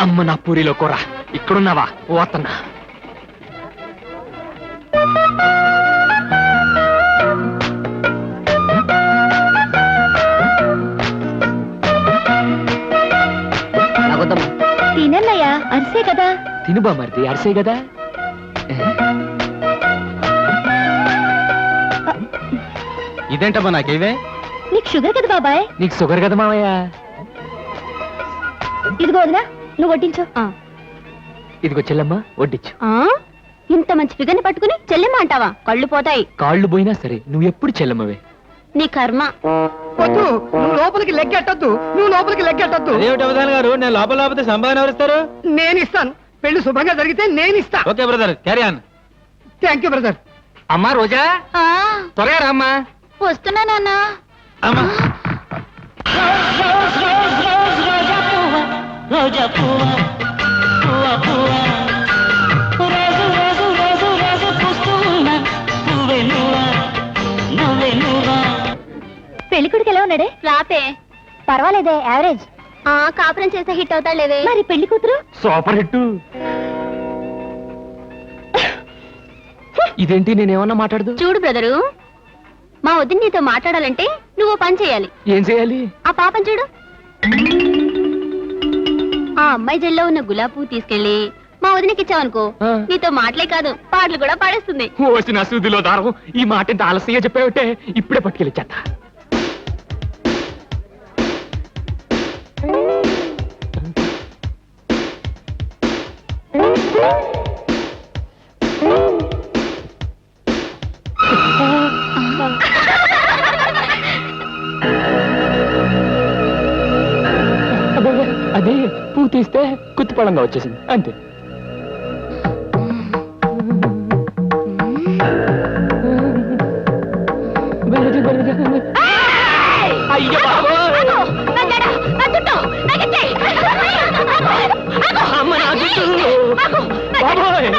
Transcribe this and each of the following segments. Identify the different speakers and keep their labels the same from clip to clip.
Speaker 1: అమ్మ నా పూరిలో కూర. ఇక్కడున్నావా? నాకొద్దమ్మా
Speaker 2: తినన్నయ్యా అరిసే కదా.
Speaker 1: తిను బామర్ది అరిసే కదా?
Speaker 3: ఇదేంటమ్మా నాకేవే
Speaker 2: నీకు షుగర్ కదా బాబాయ్?
Speaker 1: నీకు షుగర్ కదా మామయ్య
Speaker 2: ఇదిగో వదినా నువ్వు వడ్డించు.
Speaker 1: ఇదిగో చెల్లమ్మ వడ్డించు.
Speaker 2: ఇంత మంచి ఫిగర్ని పట్టుకుని చెల్లెమ్మ అంటావా? కళ్ళు పోతాయి.
Speaker 1: కాళ్ళు పోయినా సరే నువ్వు ఎప్పుడు చెల్లమ్మవే.
Speaker 2: నీ కర్మ.
Speaker 4: వద్దు నువ్వు లోపలికి లెక్కెట్టద్దు నువ్వు లోపలికి లెక్కెట్టద్దు
Speaker 3: అదేమిటి అవధాన్ గారు? నేను లోపల లోపల సంపాదన ఎవరిస్తారు?
Speaker 4: నేను ఇస్తాను. పెళ్ళి శుభంగా జరిగితే నేను ఇస్తా.
Speaker 3: Okay brother carry on
Speaker 4: thank you brother
Speaker 1: అమ్మా రోజా? త్వరగా రామ్మా.
Speaker 2: వస్తున్నా నాన్న.
Speaker 3: అమ్మా.
Speaker 5: రోజా పువ్వ పువ్వ పువ్వ. రోజు రోజు రోజు రోజు పూస్తూ ఉన్నా నువ్వే నువ్వా నువ్వే. నువ్వా
Speaker 2: పెళ్ళి కొడుకు ఎలా ఉన్నాడే? రాపే పర్వాలేదే యావరేజ్. ఆ కాపురం చేస్తే హిట్ అవుతాడులేవే. మరి పెళ్ళి కూతురు?
Speaker 1: Super hit. ఇదేంటి నేనేమన్నా మాట్లాడదు?
Speaker 2: చూడు బ్రదరు మా వదిన నీతో మాట్లాడాలంటే నువ్వు పని చేయాలి.
Speaker 1: ఏం చేయాలి?
Speaker 2: ఆ పాపం చూడు. ఆ అమ్మాయి జల్లో ఉన్న గులాబీ పువ్వు తీసుకెళ్ళి మా వదినకి ఇచ్చావనుకో
Speaker 1: ఆ.
Speaker 2: నీతో మాటలే కాదు పాటలు కూడా పాడేస్తుంది.
Speaker 1: వచ్చిన సూదిలో దారం ఈ మాట ఆలస్యంగా చెప్పావుంటే ఇప్పుడే పట్టుకెళ్ళిచ్చేత అది తీస్తే కుత్తిపడంగా వచ్చేసింది. అంతే. బాబోయ్!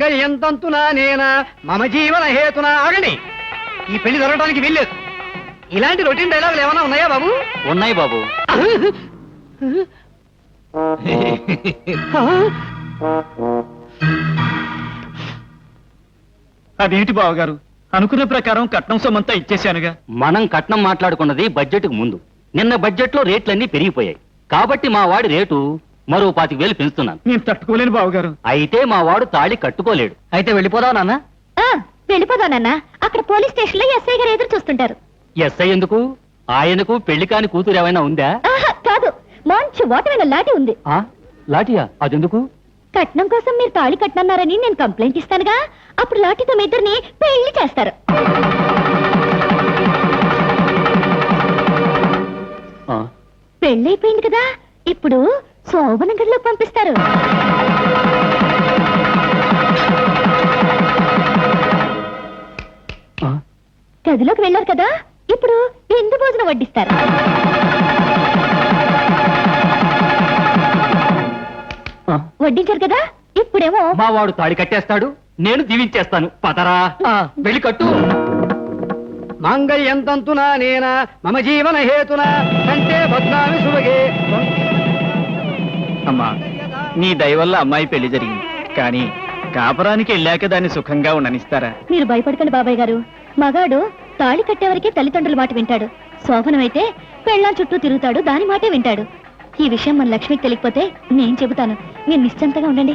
Speaker 4: మంగళ్యం తంతునా నేనా? మమ జీవన హేతునా? ఆగండి. ఈ పెళ్ళి జరగడానికి వీల్లేదు. ఇలాంటి రొటీన్ డైలాగులు ఏమైనా ఉన్నాయా బాబు?
Speaker 3: ఉన్నాయి బాబు.
Speaker 6: అదేంటి బావగారు? అనుకున్న ప్రకారం కట్నం సొమ్మంతా ఇచ్చేశానుగా.
Speaker 3: మనం కట్నం మాట్లాడుకున్నది బడ్జెట్ ముందు. నిన్న బడ్జెట్లో రేట్లన్నీ పెరిగిపోయాయి. కాబట్టి మా వాడి రేటు మరో పాతిక వేలు పెంచుతున్నాను.
Speaker 6: నేను తట్టుకోలేను బావగారు.
Speaker 3: అయితే మా వాడు తాళి కట్టుకోలేడు.
Speaker 1: అయితే వెళ్ళిపోదాం నాన్న?
Speaker 2: వెళ్ళిపోదానన్నా అక్కడ పోలీస్ స్టేషన్లో ఎస్ఐ గారు ఎదురు చూస్తుంటారు.
Speaker 3: ఎస్ఐ ఎందుకు? ఆయనకు పెళ్ళి కాని కూతురు ఏమైనా ఉందా?
Speaker 2: ఆహా, కాదు. మంచి ఓటమైన లాటి ఉంది.
Speaker 3: ఆ లాఠీయా? అదెందుకు?
Speaker 2: కట్నం కోసం మీరు తాళి కట్టనన్నారని నేను కంప్లైంట్ ఇస్తానుగా. అప్పుడు లాఠీతో మీ ఇద్దరిని పెళ్ళి చేస్తారు.
Speaker 3: ఆ,
Speaker 2: పెళ్ళైపోయింది కదా. ఇప్పుడు శోభన పంపిస్తారు. గదిలోకి వెళ్ళారు కదా? ఇప్పుడు ఎందు భోజనం వడ్డిస్తారు. వడ్డించారు కదా? ఇప్పుడేమో
Speaker 3: మా వాడు తాళి కట్టేస్తాడు నేను దీవించేస్తాను. పదరా. వెళ్ళి కట్టు.
Speaker 4: మంగళ్యం తంతునా నేనా? మమ జీవన హేతునా? కంటే భద్రామి శుభగే
Speaker 6: అమ్మా నీ దయ వల్ల అమ్మాయి పెళ్ళి జరిగింది. కానీ కాపురానికి వెళ్ళాక దాన్ని సుఖంగా ఉండనిస్తారా?
Speaker 2: మీరు భయపడకండి బాబాయ్ గారు. మగాడు తాళి కట్టేవరకే తల్లిదండ్రుల మాట వింటాడు. శోభనం అయితే పెళ్ళాం చుట్టూ తిరుగుతాడు దాని మాటే వింటాడు. ఈ విషయం మన లక్ష్మికి తెలియకపోతే నేను చెబుతాను. మీరు నిశ్చంతగా ఉండండి.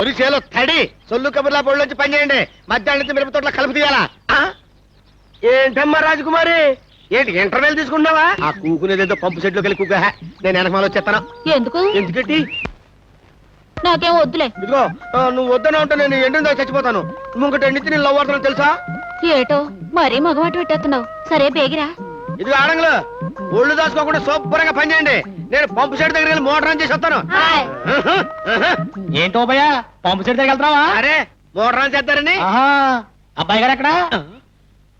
Speaker 7: ఒరిసేలో తడి. సొల్లు కబుర్లా పొడిలోంచి పని చేయండి మధ్యాహ్నం మిరప తోటలో కలుపు తీయాలా? ఆ? ఏంటమ్మా రాజకుమారి? ఏంటి ఇంటర్వెల్ తీసుకుంటున్నావా? ఆ కూకునేదేదో పంపు సెట్లోకి వెళ్ళి కూక నేను వెనకమాల వచ్చేస్తాను.
Speaker 2: ఎందుకు?
Speaker 7: ఎందుకంటే
Speaker 2: నాకేం వద్దులే.
Speaker 7: ఇదిగో ఆ, నువ్వు వద్దన ఉంటే నేను ఎండిన దాకా చచ్చిపోతాను. ముంగట ఎండితే నేను లవ్ అవుతాను తెలుసా?
Speaker 2: ఏటో మరీ మగమాట పెట్టేస్తున్నావు. సరే బేగిరా.
Speaker 7: ఇది ఆడంగులు ఒళ్ళు దాచుకోకుండా శుభ్రంగా పని చేయండి. నేను పంపు సెట్ దగ్గర వెళ్ళి మోటార్ ఆన్ చేసి వస్తాను.
Speaker 6: ఏంటో భయ్యా పంపు సెట్ దగ్గర వెళ్తావా
Speaker 7: అరే మోటార్ ఆన్ చేస్తారని?
Speaker 6: అబ్బాయి గారు ఎక్కడ?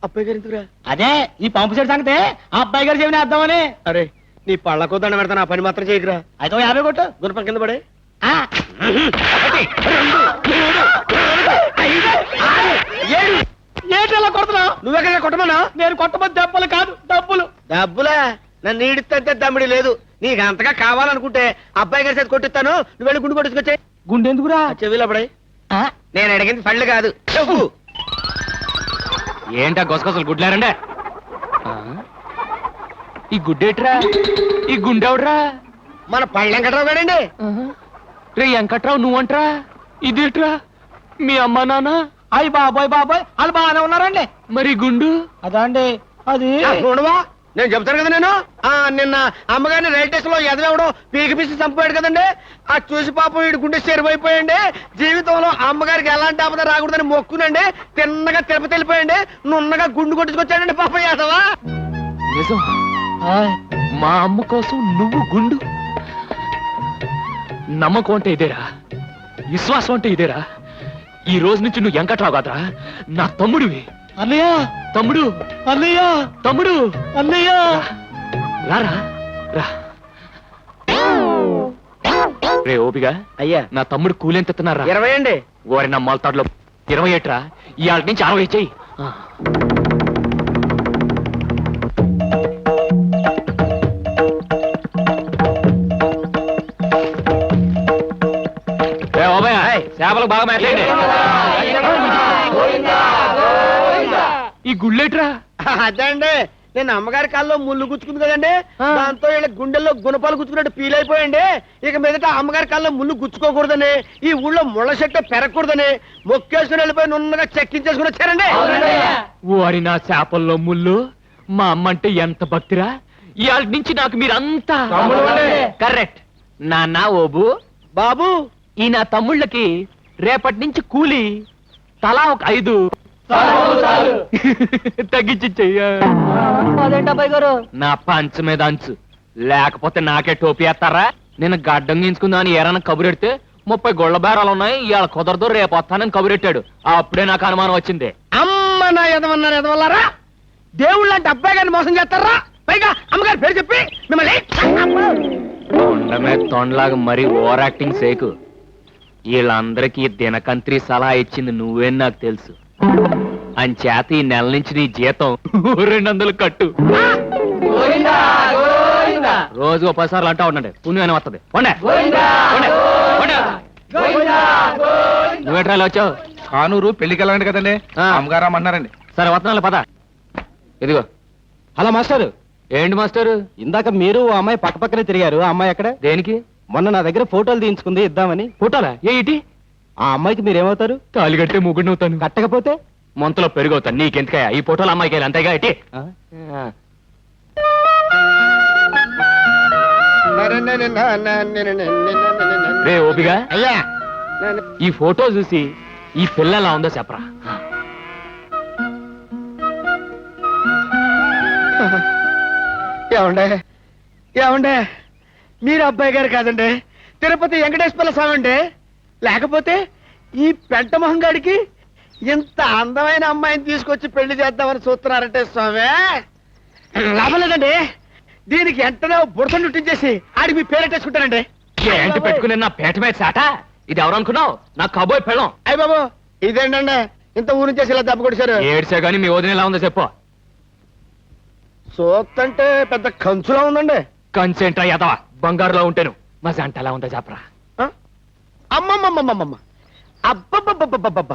Speaker 7: అబ్బాయి గారు ఎందుకురా?
Speaker 6: అదే ఈ పంపు సెట్ సంగతే ఆ అబ్బాయి గారు చెవిని వేద్దామని
Speaker 7: అరే నీ పళ్ళకో దండ పెడతాను ఆ పని మాత్రం చేయకురా.
Speaker 6: అయితే యాభై కొట్టు.
Speaker 7: గుణపం కింద పడే.
Speaker 6: ఆ, ఏంటి అలా కొడుతున్నావు?
Speaker 7: నువ్వెక్కడ కొట్టమన్నా?
Speaker 6: నేను కొట్టబోతు దెబ్బలు కాదు డబ్బులు.
Speaker 7: డబ్బులా? నన్ను ఈడిస్తే దమ్మిడి లేదు. నీకు అంతగా కావాలనుకుంటే అబ్బాయి గారి చేతి కొట్టిస్తాను. నువ్వు వెళ్ళి గుండు కొట్టుకొచ్చే
Speaker 6: గుండె ఎందుకురా?
Speaker 7: చెవిలో పడే నేను అడిగింది పళ్ళు కాదు. చెప్పు.
Speaker 1: ఏంటా గొసగొసలు గుడ్లారండే? ఈ గుడ్డేట్రా? ఈ గుండెవడ్రా?
Speaker 7: మన పళ్ళెం వెంకట్రావు గారండి.
Speaker 1: రే వెంకట్రావు నువ్వంట్రా? ఇదేట్రా? మీ అమ్మా నాన్న?
Speaker 6: అయ్యి బాబాయ్ బాబాయ్ వాళ్ళు బాగానే ఉన్నారండి.
Speaker 1: మరి గుండు?
Speaker 6: అదా. అండి అది
Speaker 7: చూడవా? నేను చెప్తాను కదా నేను? ఆ నిన్న అమ్మగారిని రైల్ స్టేషన్లో ఎదవడం పీకి పిసి చంపాడు కదండి. ఆ చూసి పాపం వీడి గుండె చెరువైపోయండి జీవితంలో అమ్మగారికి ఎలాంటి ఆపద రాకూడదని మొక్కునండి. తిన్నగా తిరుపతి వెళ్ళిపోయండి నున్నగా గుండు కొట్టుకొచ్చాడండి పాప యాదవా.
Speaker 1: నిజం. మా అమ్మ కోసం నువ్వు గుండు. నమ్మకం అంటే ఇదేరా. విశ్వాసం అంటే ఇదేరా. ఈ రోజు నుంచి నువ్వు వెంకట్రావు కాదురా. నా తమ్ముడివి.
Speaker 6: అన్నయ్య
Speaker 1: తమ్ముడు.
Speaker 6: అన్నయ్య
Speaker 1: తమ్ముడు.
Speaker 6: అన్నయ్య.
Speaker 1: రారా రా రే. ఓపిగా.
Speaker 7: అయ్యా.
Speaker 1: నా తమ్ముడు కూలెంత ఎత్తున్నారా
Speaker 7: ఇరవై అండి.
Speaker 1: ఓరి నా మొలతాడులో ఇరవై ఏట్రా? ఇవాళ నుంచి అరవై చెయ్యి. చేపలకు బాగా మేతండి ఈ గుళ్ళేట్రా?
Speaker 7: అదండి. నేను అమ్మగారి కాల్లో ముళ్ళు గుచ్చుకుంది కదండి. దాంతో వీళ్ళ గుండెల్లో గుణపాలు గుచ్చుకున్నట్టు ఫీల్ అయిపోయండి. ఇక మీదట అమ్మగారి కాల్లో ముళ్ళు గుచ్చుకోకూడదని ఈ ఊళ్ళో ముళ్ళ చెట్టు పెరగకూడదని మొక్కేసుకుని వెళ్ళిపోయి నున్నగా చెక్కించేసుకుని వచ్చారండి.
Speaker 1: ఓరి నా చేపల్లో ముళ్ళు మా అమ్మ అంటే ఎంత భక్తిరా? ఇవాళ నుంచి నాకు మీరంతా కరెక్ట్. నాన్న ఓబు
Speaker 7: బాబు.
Speaker 1: ఈ నా తమ్ముళ్ళకి రేపటి నుంచి కూలి తలా ఒక ఐదు. తగ్గించి
Speaker 6: గారు?
Speaker 1: నా పంచ మీద అంచు. లేకపోతే నాకే టోపీ వేస్తారా? నేను గడ్డం గీంచుకుందామని ఏరన్నా కబురెడితే ముప్పై గొళ్ళ బేరాలు ఉన్నాయి ఇవాళ కుదరదు రేపు వస్తానని కబురెట్టాడు అప్పుడే నాకు అనుమానం వచ్చింది.
Speaker 7: అమ్మ నా ఎదవన్నారు ఎదవల్లారా దేవుళ్ళు అంటే అబ్బాయి గారిని మోసం చేస్తారా? పైగా అమ్మగారి పేరు చెప్పి మిమ్మల్ని
Speaker 1: తొండ మీద తొండలాగా మరీ ఓవర్ యాక్టింగ్ సేకు వీళ్ళందరికీ దినకంత్రి సలహా ఇచ్చింది నువ్వే నాకు తెలుసు. అంచేత ఈ నెల నుంచి నీ జీతం రెండు వందలు కట్టు. రోజు ఒక పదిసార్లు అంటా ఉండండి. పుణ్యం అని వస్తుంది. పోండే. పోండే. పోండే. నువ్వేట్రా ఇలా వచ్చావు?
Speaker 8: కానూరు పెళ్ళికి వెళ్ళండి కదండి.
Speaker 1: ఆ.
Speaker 8: అమ్మగారు అమ్మన్నారండి
Speaker 1: సరే వస్తున్నాను పద. ఇదిగో.
Speaker 8: Hello master.
Speaker 1: ఏంటి మాస్టర్?
Speaker 8: ఇందాక మీరు ఆ అమ్మాయి పక్క పక్కనే తిరిగారు. ఆ అమ్మాయి ఎక్కడ?
Speaker 1: దేనికి?
Speaker 8: మొన్న నా దగ్గర ఫోటోలు తీయించుకుంది ఇద్దామని.
Speaker 1: పుట్టాలా ఏ ఇటీ
Speaker 8: ఆ అమ్మాయికి మీరేమవుతారు?
Speaker 1: తాలి కడితే ముగ్గుడిని అవుతాను
Speaker 8: కట్టకపోతే?
Speaker 1: మొంతలో పెరుగవుతాను. నీకెందుకయ్యా? ఈ ఫోటోలు అమ్మాయికి వెళ్ళి అంతేగా
Speaker 8: ఆ?
Speaker 1: రే ఓపిగా?
Speaker 7: అయ్యా!
Speaker 1: ఈ ఫోటో చూసి ఈ పిల్ల ఎలా ఉందో చెప్పరా?
Speaker 7: ఏమండే? ఏమండే? మీరు అబ్బాయి గారు కాదండి. తిరుపతి వెంకటేశ్వర స్వామి అండి లేకపోతే ఈ పెంట మొహంగాడికి ఇంత అందమైన అమ్మాయిని తీసుకొచ్చి పెళ్ళి చేద్దామని చూస్తున్నారంటే స్వామి. లాభం లేదండి దీనికి వెంటనే బుడత చుట్టించేసి ఆడికి మీ పేరెట్టేసుకుంటానండి
Speaker 1: ఏంటి పెట్టుకుని నా పేట మీద సాట ఇది ఎవరు అనుకున్నావు? నా కబోయ్ పెళ్ళం.
Speaker 7: అయ్య బాబు ఇదేంటండి? ఇంత ఊరి చేసి ఇలా దెబ్బ కొట్టేశారు.
Speaker 1: ఏడ్చా గానీ మీ వదిన ఎలా ఉందో చెప్పు.
Speaker 7: సోత్తంటే పెద్ద కంచులా ఉందండి.
Speaker 1: కన్సెంట్ అయ్యాదవా బంగారులో ఉంటాను. మా జంట ఎలా ఉందో చెప్పరా?
Speaker 7: అమ్మమ్మమ్మమ్మమ్మ అబ్బబ్బబ్బబ్బబ్బబ్బ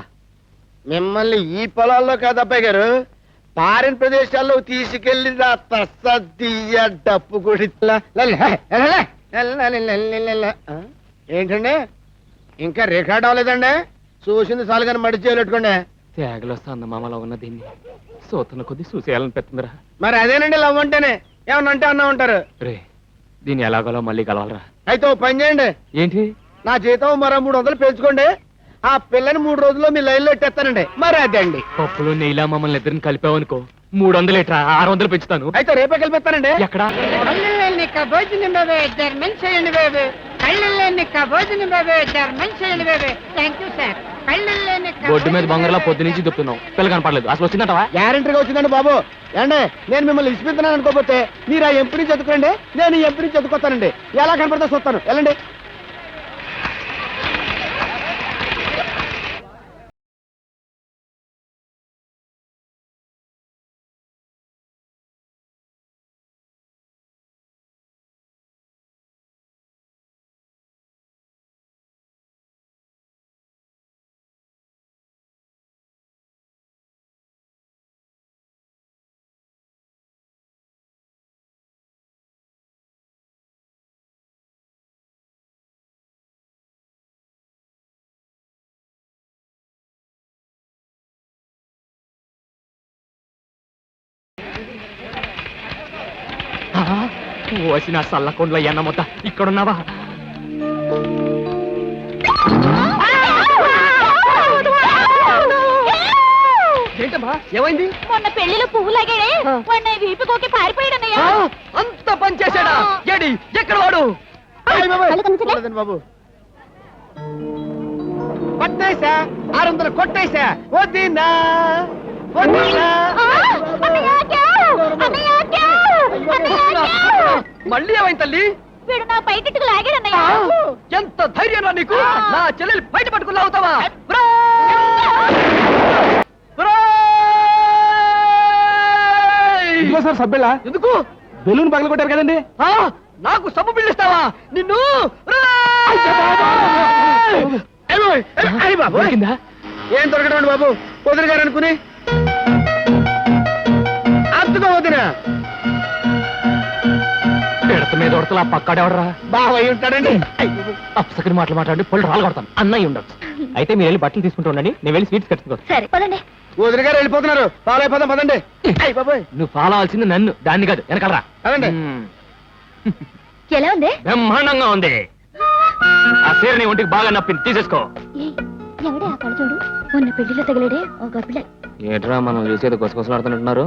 Speaker 7: మిమ్మల్ని ఈ పొలాల్లో కాదు అబ్బాయి గారు పారిన ప్రదేశాల్లో తస్సదియ్య డప్పు ఏంటండి ఇంకా రికార్డ్ అవ్వలేదండి చూసింది చాలు కానీ మడి చేయలేట్టుకోండి
Speaker 1: తేగలో మామలో ఉన్న దీన్ని సూతన కొద్ది చూసేయాలని పెడుతుందిరా
Speaker 7: మరి అదేనండి లవ్ అంటేనే ఏమన్నా అంటే అన్నా ఉంటారు
Speaker 1: రే దీన్ని ఎలాగోలో మళ్ళీ కలవాలరా
Speaker 7: అయితే ఓ పని చేయండి
Speaker 1: ఏంటి
Speaker 7: నా జీతం మరో మూడు వందలు పెంచుకోండి. ఆ పిల్లని మూడు రోజుల్లో మీ లైన్లో ఎట్టేస్తానండి. మరి అదండి
Speaker 1: పప్పులో నెయ్యిలా మమ్మల్ని ఇద్దరిని కలిపావనుకో. మూడు వందలు ఎట్రా? ఆరు వందలు పెంచుతాను.
Speaker 7: అయితే రేపే కలిపిస్తానండి.
Speaker 1: ఎక్కడ?
Speaker 4: బాబే ధర్మం చేయండి బాబే. కళ్ళని భోజనం బాబే ధర్మం చేయండి బాబే. థ్యాంక్ యూ సార్ కళ్ళని
Speaker 1: బొడ్డు మీద బొంగరలా పొద్దు నుంచి దుప్పుతున్నావు పిల్ల కనపడలేదు. అసలు వచ్చిందంటవా?
Speaker 7: గ్యారంటీగా వచ్చిందండి బాబు. ఏండి నేను మిమ్మల్ని విసిపిస్తున్నాను అనుకోకపోతే మీరు ఆ ఎంపీ నుంచి చదువుకోండి నేను ఈ ఎంపీ నుంచి చదువుకోతానండి ఎలా కనపడతా చూస్తాను. వెళ్ళండి.
Speaker 1: వచ్చిన సల్లకొండల ఎన్న మొత్త ఇక్కడున్నావా?
Speaker 4: ఏంటమ్మా? ఏమైంది?
Speaker 2: మొన్న పెళ్ళిలో పువ్వు లాగాడే వాడిని వీపుకోకి పారిపోయాడన్నయ్యా.
Speaker 4: అంత పని చేశాడా? ఏడి ఎక్కడ వాడు?
Speaker 7: బాబు. కొట్టేశా ఆరు వందలు కొట్టేశా వద్దీనా వద్దీనా
Speaker 4: మళ్ళీ ఏమైంది తల్లి?
Speaker 2: వీడు నా పైకెట్టుకు లాగాడన్నయ్యా
Speaker 4: ఎంత ధైర్యం రా నీకు? నా చెల్లెలు బయట పట్టుకుని అవుతావా
Speaker 7: ఇదిగో సార్ సబ్బెళ్ళా.
Speaker 4: ఎందుకు?
Speaker 7: బెలూన్ పగల కొట్టారు కదండి.
Speaker 4: ఆ, నాకు సబ్బు పిల్లిస్తావా నిన్ను.
Speaker 1: దొరికిందా?
Speaker 7: ఏం దొరకడం బాబు? వదిన గారు అనుకుని? అద్దుకో వదిన!
Speaker 1: మీద ఉడతలా పక్కాడేవడరా
Speaker 7: బావ అయి ఉంటాడండి. బాబోయ్.
Speaker 1: అప్సకని మాటలు మాట్లాడి పళ్ళు రాళ్ళు కొడతాను. అన్నయ్య ఉండొచ్చు. అయితే మీరు వెళ్ళి బట్టలు తీసుకుంటూ ఉండండి నేను వెళ్ళి స్వీట్స్ కట్టుకో
Speaker 2: సరే పదండి.
Speaker 7: వదిన గారు వెళ్ళిపోతున్నారు. ఫాలో అయిపోదాం పదండి. బాబోయ్.
Speaker 1: నువ్వు ఫాలో అవ్వాల్సింది నన్ను దాన్ని కాదు వెనకాలరా.
Speaker 2: ఎలా ఉంది?
Speaker 1: బ్రహ్మాండంగా ఉంది. ఆ చీర నీ ఒంటికి బాగా నప్పింది తీసేసుకో.
Speaker 2: ఎవడే ఆ కళ్ళజోడు మొన్న పెళ్ళిలో తగిలేడే ఒక పిల్ల.
Speaker 1: ఏట్రా మనం చూసేది గుసగుసలాడుతున్నట్టున్నారు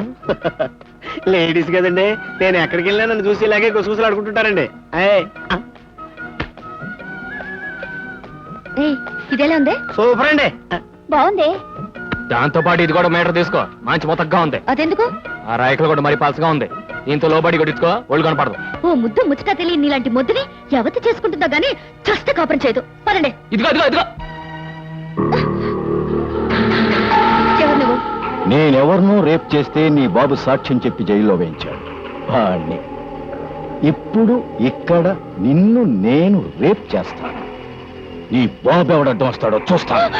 Speaker 7: లేడీస్ కదండి నేను ఎక్కడికి వెళ్ళినా నన్ను చూసి ఇలాగే గుసగుసలు ఆడుకుంటుంటారండి అయ్
Speaker 2: ఏయ్, ఇదెలా ఉంది?
Speaker 7: సూపర్ అండి.
Speaker 2: బాగుంది.
Speaker 1: దాంతో పాటు ఇది కూడా మీటర్ తీసుకో. మంచి మొత్తగా ఉంది.
Speaker 2: అదెందుకు?
Speaker 1: ఆ రాయకలు కూడా మరి పలసగా ఉంది. దీంతో లోబడి కొట్టించుకో ఒళ్ళు కనపడదు.
Speaker 2: ఓ ముద్దు ముచ్చట తెలియని నీలాంటి ముద్దుని ఎవతి చేసుకుంటుందో గానీ చస్తే కాపురం చేయదు. పదండి.
Speaker 1: ఇదిగో ఇదిగో ఇదిగో.
Speaker 8: నేనెవరినో రేప్ చేస్తే నీ బాబు సాక్ష్యం చెప్పి జైల్లో వేయించాడు. వాణ్ణి. ఇప్పుడు ఇక్కడ నిన్ను నేను రేప్ చేస్తాను. నీ బాబు ఎవడడ్డం వస్తాడో చూస్తాను.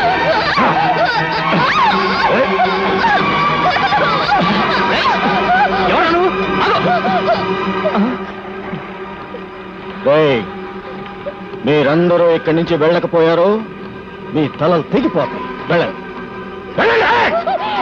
Speaker 8: మీరందరూ ఇక్కడి నుంచి వెళ్ళకపోయారో మీ తలలు తెగిపోతాయి. వెళ్ళండి. వెళ్ళండి!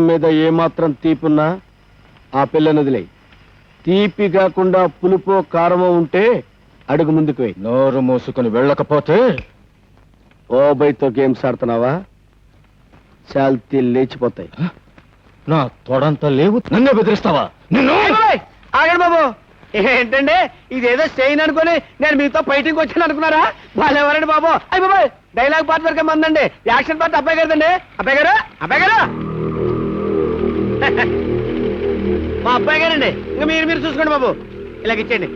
Speaker 7: ప్రాణం మీద ఏమాత్రం తీపున్నా ఆ పిల్లని వదిలేయ్ తీపి కాకుండా పులుపో కారమో ఉంటే అడుగు ముందుకు వెయ్యి
Speaker 8: నోరు మూసుకుని వెళ్ళకపోతే?
Speaker 7: ఓబైతో గేమ్స్ ఆడుతున్నావా? చాల్తీ లేచిపోతాయి.
Speaker 8: నా తొడంతా లేవు. నన్నే బెదిరిస్తావా? నిన్ను!
Speaker 7: ఆగండి బాబు! ఏంటండి? ఇదేదో చేయను అనుకుని నేను మీతో ఫైటింగ్ వచ్చాను అనుకున్నారా? వాళ్ళు ఎవరండి బాబు! అయ్యి బాబాయ్! డైలాగ్ పార్ట్ వరకే మందండి. యాక్షన్ పార్ట్ అబ్బాయి గారిదండి. అబ్బాయి గారు! అబ్బాయి గారు! మా అబ్బాయి గారండి. ఇంకా మీరు మీరు చూసుకోండి బాబు. ఇలాగ ఇచ్చేయండి.